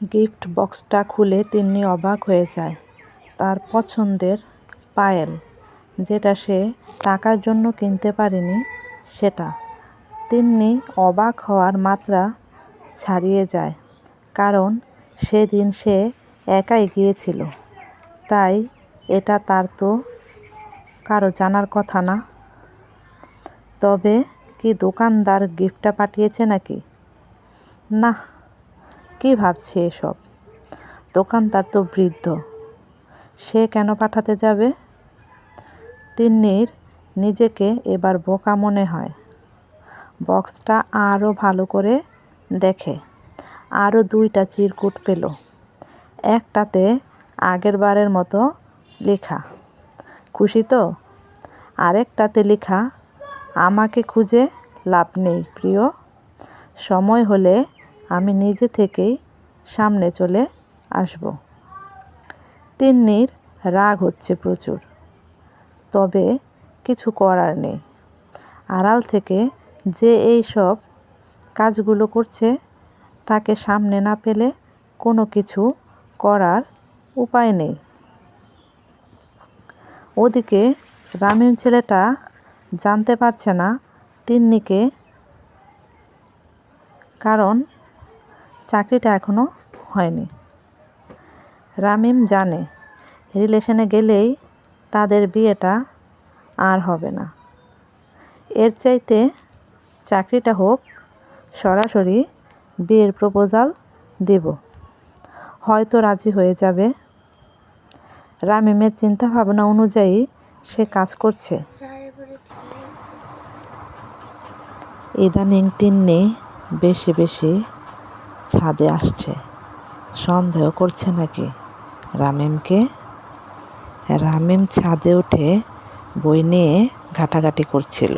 Gift বক্সটা খুলে তিন্নি অবাক হয়ে যায়। তার পছন্দের পায়েল, যেটা সে টাকার জন্য কিনতে পারেনি, সেটা। তিন্নি অবাক হওয়ার মাত্রা ছাড়িয়ে যায়, কারণ সেদিন সে একাই গিয়েছিল। তাই এটা তার তো কারও জানার কথা না। তবে কি দোকানদার গিফটটা পাঠিয়েছে নাকি? না কি ভাবছে এসব? দোকানদার তো বৃদ্ধ। সে কেন পাঠাতে যাবে? তিন্নির নিজেকে এবার বোকা মনে হয়। বক্সটা আরও ভালো করে দেখে আরও দুইটা চিরকুট পেল। একটাতে আগের বারের মতো লেখা, খুশি তো? আরেকটাতে লেখা, আমাকে খুঁজে লাভ নেই, প্রিয়। সময় হলে আমি নিজে থেকেই সামনে চলে আসব। তিন্নির রাগ হচ্ছে প্রচুর। তবে কিছু করার নেই। আড়াল থেকে যে এই সব কাজগুলো করছে, তাকে সামনে না পেলে কোনো কিছু করার উপায় নেই। ওদিকে রামিম ছেলেটা জানতে পারছে না তিন্নিকে, কারণ চাকরিটা এখনও হয়নি। রামিম জানে, রিলেশনে গেলেই তাদের বিয়েটা আর হবে না। এর চাইতে চাকরিটা হোক, সরাসরি বিয়ের প্রপোজাল দেব। হয়তো রাজি হয়ে যাবে। রামিমের চিন্তাভাবনা অনুযায়ী সে কাজ করছে। ইদানিং তিন্নি বেশি বেশি ছাদে আসছে। সন্দেহ করছে নাকি? রামিমকে? রামিম ছাদে উঠে বই নিয়ে ঘাটাঘাটি করছিল।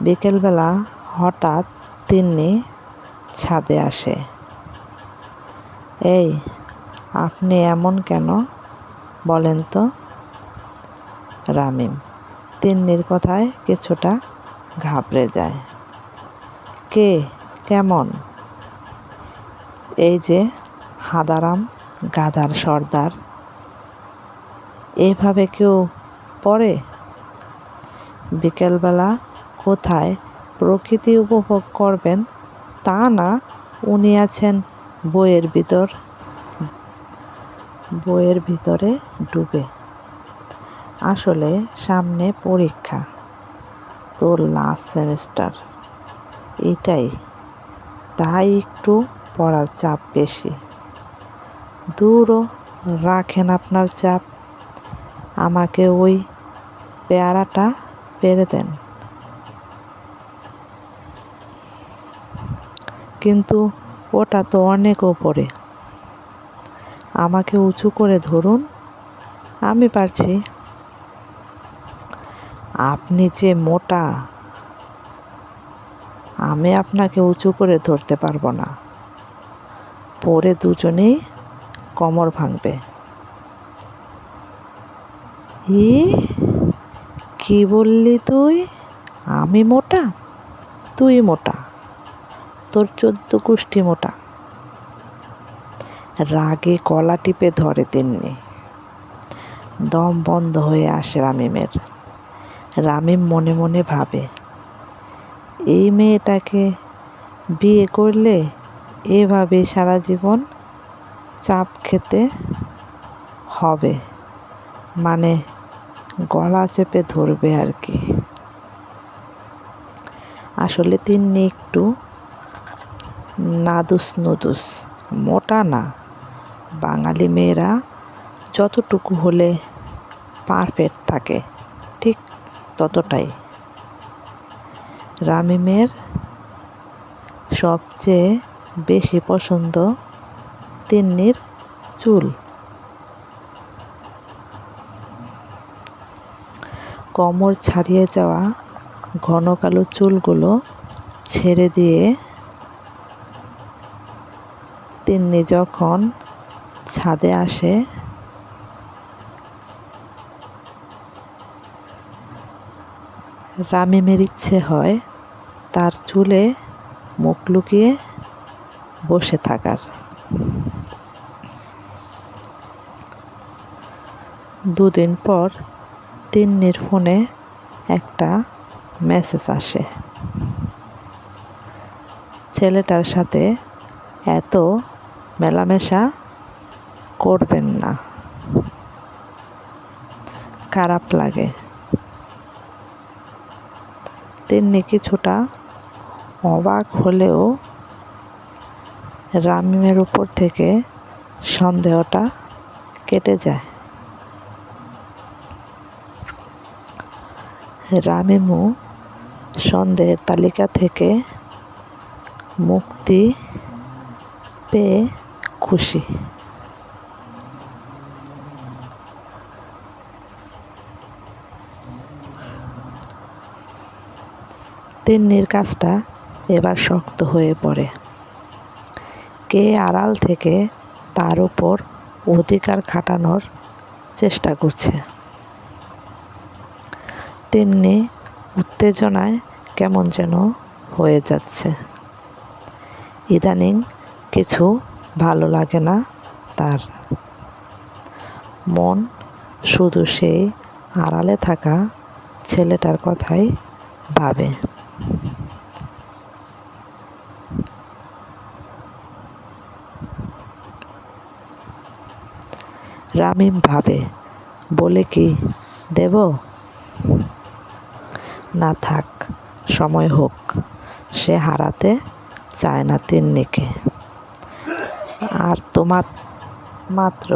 বিকেলবেলা হঠাৎ তিন্নি ছাদে আসে। এই, আপনি এমন কেন? বলেন তো। রামিম তিন্নির কথায় কিছুটা ঘাবড়ে যায়। কে? কেমন? এই যে হাদারাম, গাদার সর্দার। এইভাবে কেউ পড়ে? বিকেলবেলা কোথায় প্রকৃতি উপভোগ করবেন তা না, উনি আছেন বইয়ের ভিতর। বইয়ের ভিতরে ডুবে। আসলে সামনে পরীক্ষা তোর লাস্ট সেমিস্টার। এটাই। তাই একটু পড়ার চাপ বেশি। দূরও রাখেন আপনার চাপ। আমাকে ওই পেয়ারাটা পেরে দেন। কিন্তু ওটা তো অনেক ওপরে। আমাকে উঁচু করে ধরুন, আমি পারছি। আপনি যে মোটা, আমি আপনাকে উঁচু করে ধরতে পারব না। পরে দুজনেই কোমর ভাঙবে। ই কি বললি তুই? আমি মোটা? তুই মোটা। তোর চোদ্দ কুষ্টি মোটা। রাগে কলা টিপে ধরে তিন্নি। দম বন্ধ হয়ে আসে রামিমের। রামিম মনে মনে ভাবে, এই মেয়েটাকে বিয়ে করলে এভাবে সারা জীবন চাপ খেতে হবে। মানে গলা চেপে ধরবে আর কি। আসলে তিন্নি একটু নাদুস নুদুস, মোটা না। বাঙালি মেয়েরা যতটুকু হলে পারফেক্ট থাকে, ঠিক ততটাই। রামিমের সবচেয়ে বেশি পছন্দ তিন্নির চুল। কোমর ছাড়িয়ে যাওয়া ঘন কালো চুলগুলো ছেড়ে দিয়ে তিন্নি যখন ছাদে আসে রামিমের ইচ্ছে হয় তার চুলে মুখ লুকিয়ে বসে থাকার। দুদিন পর তিন্নির ফোনে একটা মেসেজ আসে। ছেলেটার সাথে এত মেলামেশা করবেন না। খারাপ লাগে। তিন্নি কিছুটা অবাক হলেও রামিমের উপর থেকে সন্দেহটা কেটে যায়। রামিমু সন্দেহের তালিকা থেকে মুক্তি পেয়ে খুশি। তিন্নির কাজটা এবার শক্ত হয়ে পড়ে। কে আড়াল থেকে তার উপর অধিকার খাটানোর চেষ্টা করছে। তিন্নি উত্তেজনায় কেমন যেন হয়ে যাচ্ছে। ইদানিং কিছু ভালো লাগে না তার। মন শুধু সেই আড়ালে থাকা ছেলেটার কথাই ভাবে। রামিম ভাবে বলে কি দেব? না থাক, সময় হোক, সে হারাতে চায় না তিন্নিকে। আর তোমার মাত্র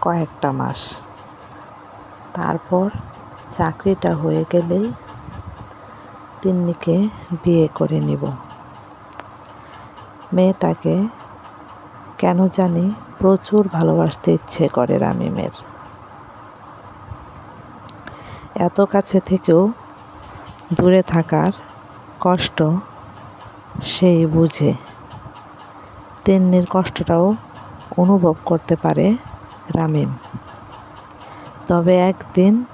কয়েকটা মাস। তারপর চাকরিটা হয়ে গেলেই তিন্নিকে বিয়ে করে নিব। মেয়েটাকে কেন জানি প্রচুর ভালোবাসতে ইচ্ছে করে রামিমের। এত কাছে থেকেও দূরে থাকার কষ্ট সেই বুঝে। তিন্নির কষ্টটাও অনুভব করতে পারে রামিম। তবে একদিন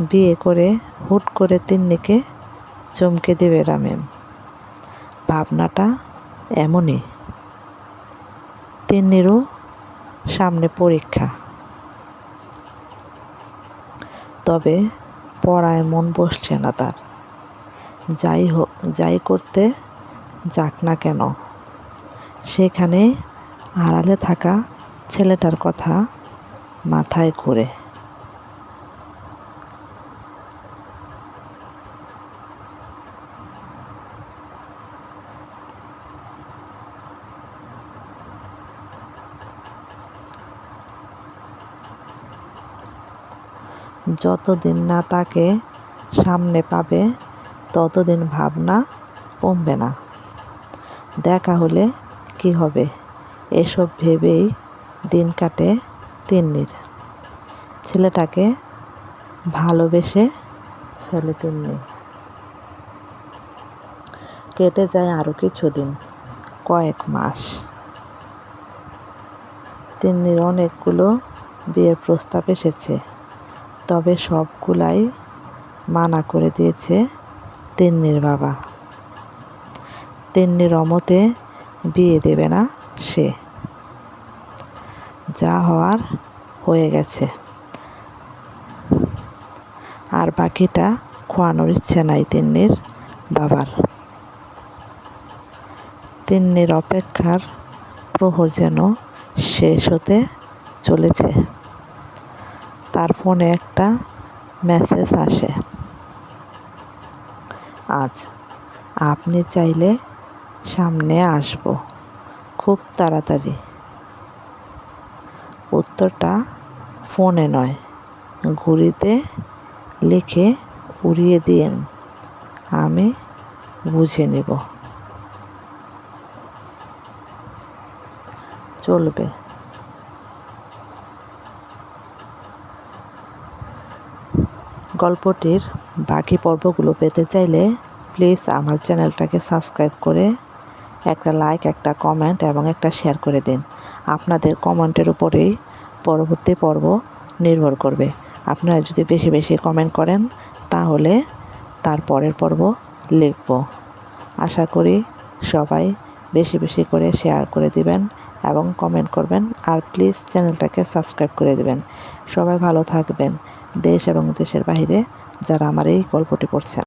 বিয়ে করে হুট করে তিন্নিকে চমকে দেবে রামিম। ভাবনাটা এমনই। তিন্নিরও সামনে পরীক্ষা। তবে পড়ায় মন বসছে না তার। যাই হোক যাই করতে যাক না কেন, সেখানে আড়ালে থাকা ছেলেটার কথা মাথায় ঘুরে। যতদিন না তাকে সামনে পাবে, ততদিন ভাবনা কমবে না। দেখা হলে কি হবে? এসব ভেবেই দিন কাটে তিন্নির। ছেলেটাকে ভালোবেসে ফেলে তিন্নি। কেটে যায় আরও কিছুদিন, কয়েক মাস। তিন্নির অনেকগুলো বিয়ের প্রস্তাব এসেছে। তবে সবগুলাই মানা করে দিয়েছে তিন্নির বাবা। তিন্নির অমতে বিয়ে দেবে না সে। যা হওয়ার হয়ে গেছে। আর বাকিটা খোয়ানোর ইচ্ছে নাই তিন্নির বাবার। তিন্নির অপেক্ষার প্রহর যেন শেষ হতে চলেছে। তার ফোনে একটা মেসেজ আসে। আজ আপনি চাইলে সামনে আসব, খুব তাড়াতাড়ি। উত্তরটা ফোনে নয়, ঘুড়িতে লিখে উড়িয়ে দিন, আমি বুঝে নেব। চলবে। গল্পটির বাকি পর্বগুলো পেতে চাইলে প্লিজ আমার চ্যানেলটাকে সাবস্ক্রাইব করে একটা লাইক, একটা কমেন্ট এবং একটা শেয়ার করে দিন। আপনাদের কমেন্টের উপরেই পরবর্তী পর্ব নির্ভর করবে। আপনারা যদি বেশি বেশি কমেন্ট করেন, তাহলে তার পরের পর্ব লিখব। আশা করি সবাই বেশি বেশি করে শেয়ার করে দিবেন এবং কমেন্ট করবেন। আর প্লিজ চ্যানেলটাকে সাবস্ক্রাইব করে দেবেন। সবাই ভালো থাকবেন। দেশ এবং দেশের বাহিরে যারা আমার এই গল্পটি পড়ছেন।